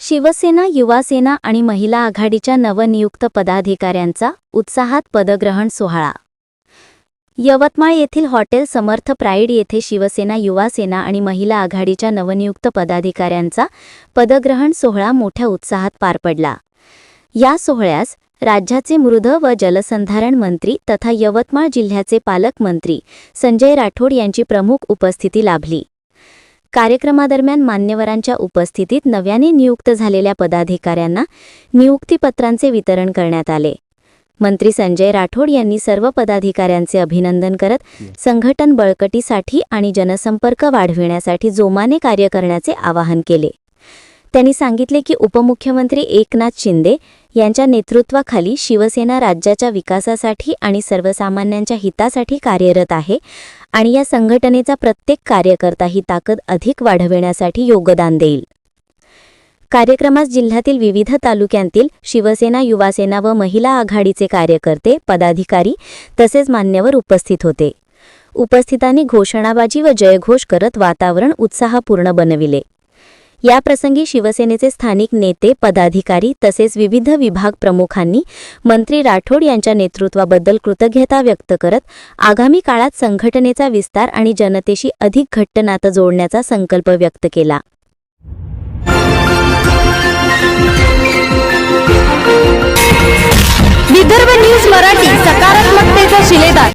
शिवसेना युवासेना आणि महिला आघाडीच्या नवनियुक्त पदाधिकाऱ्यांचा उत्साहात पदग्रहण सोहळा. यवतमाळ येथील हॉटेल समर्थ प्राईड येथे शिवसेना युवासेना आणि महिला आघाडीच्या नवनियुक्त पदाधिकाऱ्यांचा पदग्रहण सोहळा मोठ्या उत्साहात पार पडला. या सोहळ्यास राज्याचे मृद व जलसंधारण मंत्री तथा यवतमाळ जिल्ह्याचे पालकमंत्री संजय राठोड यांची प्रमुख उपस्थिती लाभली. कार्यक्रमादरम्यान मान्यवरांच्या उपस्थितीत नव्याने नियुक्त झालेल्या पदाधिकाऱ्यांना नियुक्तीपत्रांचे वितरण करण्यात आले. मंत्री संजय राठोड यांनी सर्व पदाधिकाऱ्यांचे अभिनंदन करत संघटन बळकटीसाठी आणि जनसंपर्क वाढविण्यासाठी जोमाने कार्य करण्याचे आवाहन केले. त्यांनी सांगितले की उपमुख्यमंत्री एकनाथ शिंदे यांच्या नेतृत्वाखाली शिवसेना राज्याच्या विकासासाठी आणि सर्वसामान्यांच्या हितासाठी कार्यरत आहे आणि या संघटनेचा प्रत्येक कार्यकर्ता ही ताकद अधिक वाढविण्यासाठी योगदान देईल. कार्यक्रमास जिल्ह्यातील विविध तालुक्यांतील शिवसेना युवासेना व महिला आघाडीचे कार्यकर्ते पदाधिकारी तसेच मान्यवर उपस्थित होते. उपस्थितांनी घोषणाबाजी व जयघोष करत वातावरण उत्साहपूर्ण बनविले. याप्रसंगी शिवसेनेचे स्थानिक नेते पदाधिकारी तसेच विविध विभाग प्रमुखांनी मंत्री राठोड यांच्या नेतृत्वाबद्दल कृतज्ञता व्यक्त करत आगामी काळात संघटनेचा विस्तार आणि जनतेशी अधिक घट्ट नातं जोडण्याचा संकल्प व्यक्त केला.